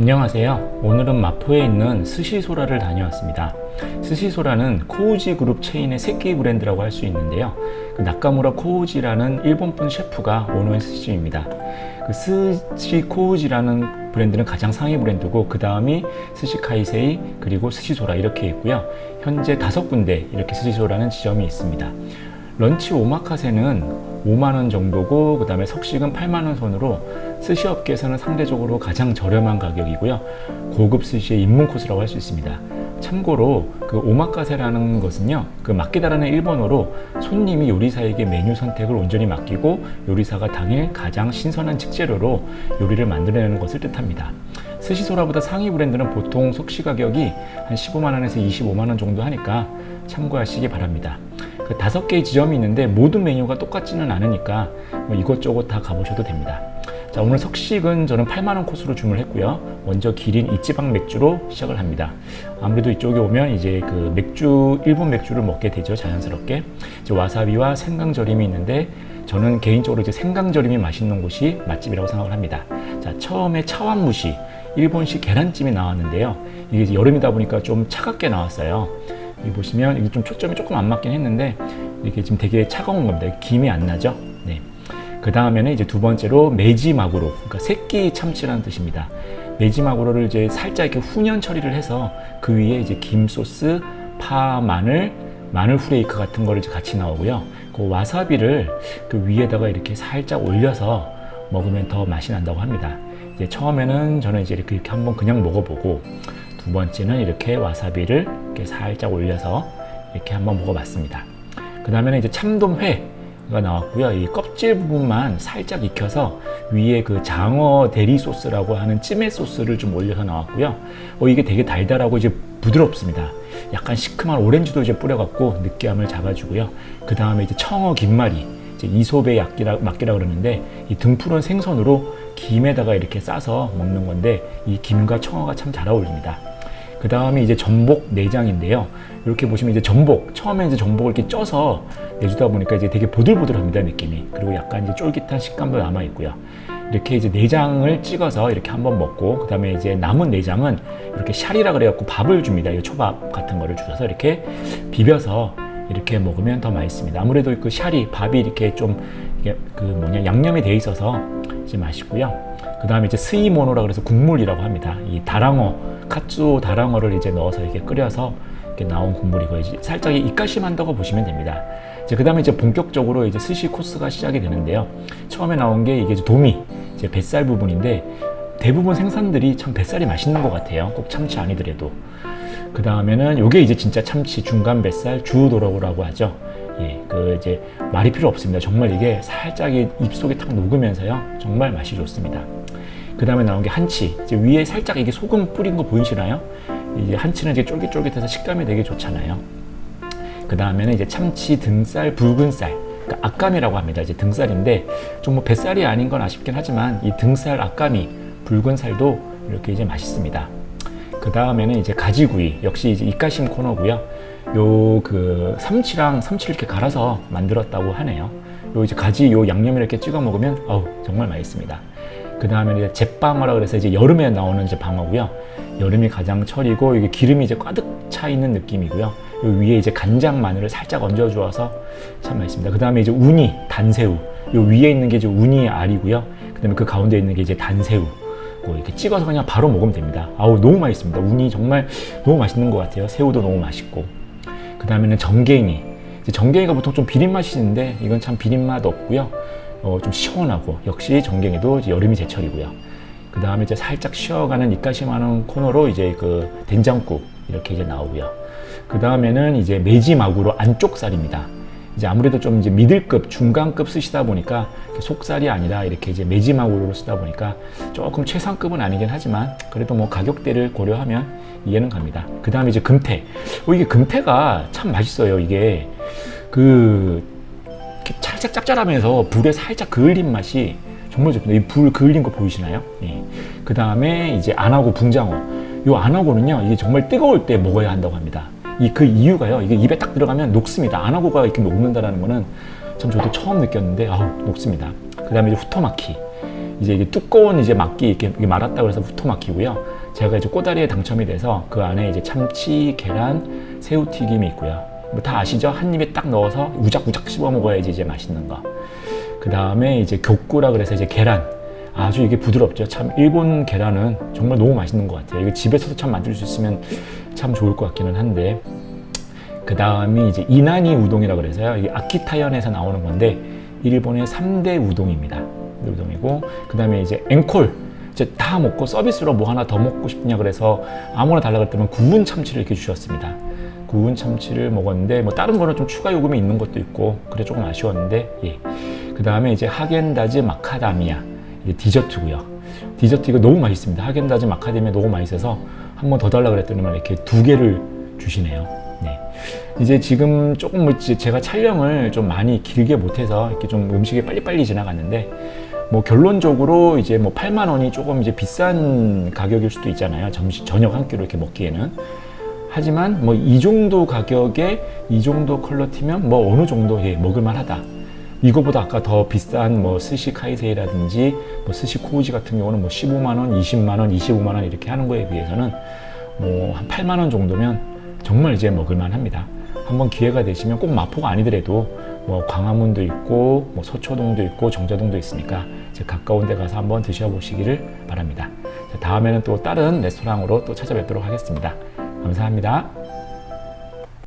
안녕하세요. 오늘은 마포에 있는 스시소라를 다녀왔습니다. 스시소라는 코우지 그룹 체인의 새끼 브랜드라고 할 수 있는데요. 그 나카무라 코우지라는 일본분 셰프가 오너의 스시집입니다. 그 스시 코우지라는 브랜드는 가장 상위 브랜드고 그 다음이 스시 카이세이 그리고 스시소라 이렇게 있고요. 현재 다섯 군데 이렇게 스시소라는 지점이 있습니다. 런치 오마카세는 5만 원 정도고 그 다음에 석식은 8만 원 선으로 스시 업계에서는 상대적으로 가장 저렴한 가격이고요. 고급 스시의 입문 코스라고 할 수 있습니다. 참고로 그 오마카세라는 것은요. 그 맡기다라는 일본어로 손님이 요리사에게 메뉴 선택을 온전히 맡기고 요리사가 당일 가장 신선한 식재료로 요리를 만들어내는 것을 뜻합니다. 스시소라보다 상위 브랜드는 보통 석시 가격이 한 15만 원에서 25만 원 정도 하니까 참고하시기 바랍니다. 그 다섯 개의 지점이 있는데 모든 메뉴가 똑같지는 않으니까 뭐 이것저것 다 가보셔도 됩니다. 자, 오늘 석식은 저는 8만원 코스로 주문했고요. 먼저 기린 이지방 맥주로 시작을 합니다. 아무래도 이쪽에 오면 이제 그 맥주, 일본 맥주를 먹게 되죠. 자연스럽게. 이제 와사비와 생강절임이 있는데 저는 개인적으로 이제 생강절임이 맛있는 곳이 맛집이라고 생각을 합니다. 자, 처음에 차완무시, 일본식 계란찜이 나왔는데요. 이게 여름이다 보니까 좀 차갑게 나왔어요. 여기 보시면 이게 좀 초점이 조금 안 맞긴 했는데 이렇게 지금 되게 차가운 겁니다. 김이 안 나죠? 네. 그 다음에는 이제 두 번째로 메지마구로, 그러니까 새끼 참치라는 뜻입니다. 메지마구로를 이제 살짝 이렇게 훈연 처리를 해서 그 위에 이제 김 소스, 파, 마늘, 마늘 후레이크 같은 거를 이제 같이 나오고요. 그 와사비를 그 위에다가 이렇게 살짝 올려서 먹으면 더 맛이 난다고 합니다. 이제 처음에는 저는 이제 이렇게, 이렇게 한번 그냥 먹어보고 두 번째는 이렇게 와사비를 이렇게 살짝 올려서 이렇게 한번 먹어봤습니다. 그 다음에는 이제 참돔회가 나왔고요. 이 껍질 부분만 살짝 익혀서 위에 그 장어 대리 소스라고 하는 찜의 소스를 좀 올려서 나왔고요. 어, 이게 되게 달달하고 이제 부드럽습니다. 약간 시큼한 오렌지도 이제 뿌려갖고 느끼함을 잡아주고요. 그 다음에 이제 청어 김말이 이솝의 약기라, 막기라 그러는데 이 등푸른 생선으로 김에다가 이렇게 싸서 먹는 건데 이 김과 청어가 참 잘 어울립니다. 그 다음에 이제 전복 내장인데요. 이렇게 보시면 이제 전복, 처음에 이제 전복을 이렇게 쪄서 내주다 보니까 이제 되게 보들보들합니다, 느낌이. 그리고 약간 이제 쫄깃한 식감도 남아 있고요. 이렇게 이제 내장을 찍어서 이렇게 한번 먹고, 그 다음에 이제 남은 내장은 이렇게 샤리라 그래갖고 밥을 줍니다. 이 초밥 같은 거를 주셔서 이렇게 비벼서 이렇게 먹으면 더 맛있습니다. 아무래도 그 샤리, 밥이 이렇게 좀, 이게 그 뭐냐, 양념이 돼 있어서 이제 맛있고요. 그 다음에 이제 스이모노라 그래서 국물이라고 합니다. 이 다랑어, 카츠오 다랑어를 이제 넣어서 이렇게 끓여서 이렇게 나온 국물이고 이제 살짝 입가심한다고 보시면 됩니다. 이제 그 다음에 이제 본격적으로 이제 스시 코스가 시작이 되는데요. 처음에 나온 게 이게 도미, 이제 뱃살 부분인데 대부분 생선들이 참 뱃살이 맛있는 것 같아요. 꼭 참치 아니더라도. 그 다음에는 이게 이제 진짜 참치 중간 뱃살 주도로라고 하죠. 예, 그 이제 말이 필요 없습니다. 정말 이게 살짝 입속에 탁 녹으면서요. 정말 맛이 좋습니다. 그 다음에 나온 게 한치. 이제 위에 살짝 이게 소금 뿌린 거 보이시나요? 이제 한치는 이제 쫄깃쫄깃해서 식감이 되게 좋잖아요. 그 다음에는 이제 참치 등살, 붉은살. 그러니까 악감이라고 합니다. 이제 등살인데 좀 뭐 뱃살이 아닌 건 아쉽긴 하지만 이 등살 악감이 붉은 살도 이렇게 이제 맛있습니다. 그 다음에는 이제 가지구이. 역시 이제 입가심 코너고요. 요 그 삼치랑 삼치를 이렇게 갈아서 만들었다고 하네요. 요 이제 가지 요 양념을 이렇게 찍어 먹으면 어우 정말 맛있습니다. 그 다음에 이제 제빵어라 그래서 이제 여름에 나오는 이제 방어고요. 여름이 가장 철이고 이게 기름이 이제 가득 차 있는 느낌이고요. 요 위에 이제 간장 마늘을 살짝 얹어 주어서 참 맛있습니다. 그 다음에 이제 우니 단새우. 요 위에 있는 게 이제 우니 알이고요. 그 다음에 그 가운데 있는 게 이제 단새우. 뭐 이렇게 찍어서 그냥 바로 먹으면 됩니다. 아우 너무 맛있습니다. 우니 정말 너무 맛있는 것 같아요. 새우도 너무 맛있고. 그 다음에는 정갱이. 정갱이가 보통 좀 비린 맛이 있는데 이건 참 비린 맛 없고요. 어, 좀 시원하고 역시 정갱이도 여름이 제철이고요. 그 다음에 이제 살짝 쉬어가는 입가심하는 코너로 이제 그 된장국 이렇게 이제 나오고요. 그 다음에는 이제 매지막으로 안쪽살입니다. 이제 아무래도 좀 이제 미들급, 중간급 쓰시다 보니까 속살이 아니라 이렇게 이제 매지막으로 쓰다 보니까 조금 최상급은 아니긴 하지만 그래도 뭐 가격대를 고려하면 이해는 갑니다. 그 다음에 이제 금태. 어, 이게 금태가 참 맛있어요. 이게 그 살짝 짭짤하면서 불에 살짝 그을린 맛이 정말 좋습니다. 이 불 그을린 거 보이시나요? 예. 그 다음에 이제 안하고 붕장어. 이 안하고는요, 이게 정말 뜨거울 때 먹어야 한다고 합니다. 이 그 이유가요, 이게 입에 딱 들어가면 녹습니다. 안하고가 이렇게 녹는다라는 거는 참 저도 처음 느꼈는데, 아우, 녹습니다. 그 다음에 이제 후토마키. 이제 이게 두꺼운 이제 막기 이렇게 이게 말았다 그래서 후토 막히고요. 제가 이제 꼬다리에 당첨이 돼서 그 안에 이제 참치, 계란, 새우튀김이 있고요. 뭐 다 아시죠? 한 입에 딱 넣어서 우작우작 씹어 먹어야지 이제 맛있는 거. 그 다음에 이제 교꾸라 그래서 이제 계란. 아주 이게 부드럽죠. 참 일본 계란은 정말 너무 맛있는 것 같아요. 이거 집에서도 참 만들 수 있으면 참 좋을 것 같기는 한데 그 다음이 이제 이나니 우동이라 그래서요. 이게 아키타현에서 나오는 건데 일본의 3대 우동입니다. 우동이고 그 다음에 이제 앵콜 이제 다 먹고 서비스로 뭐 하나 더 먹고 싶냐 그래서 아무나 달라 그랬더니 구운 참치를 이렇게 주셨습니다. 구운 참치를 먹었는데 뭐 다른 거는 좀 추가 요금이 있는 것도 있고 그래 조금 아쉬웠는데 예. 그 다음에 이제 하겐다즈 마카다미아 이게 디저트고요. 디저트 이거 너무 맛있습니다. 하겐다즈 마카다미아 너무 맛있어서 한 번 더 달라 그랬더니만 이렇게 두 개를 주시네요. 네. 이제 지금 조금 뭐 이제 제가 촬영을 좀 많이 길게 못해서 이렇게 좀 음식이 빨리빨리 지나갔는데 뭐 결론적으로 이제 뭐 8만 원이 조금 이제 비싼 가격일 수도 있잖아요. 점심 저녁 한 끼로 이렇게 먹기에는. 하지만 뭐 이 정도 가격에 이 정도 퀄러티면 뭐 어느 정도 예, 먹을만하다. 이거보다 아까 더 비싼 뭐 스시 카이세이라든지 뭐 스시 코우지 같은 경우는 뭐 15만 원, 20만 원, 25만 원 이렇게 하는 거에 비해서는 뭐 한 8만 원 정도면 정말 이제 먹을만합니다. 한번 기회가 되시면 꼭 마포가 아니더라도 뭐 광화문도 있고 뭐 서초동도 있고 정자동도 있으니까 이제 가까운 데 가서 한번 드셔보시기를 바랍니다. 자, 다음에는 또 다른 레스토랑으로 또 찾아뵙도록 하겠습니다. 감사합니다.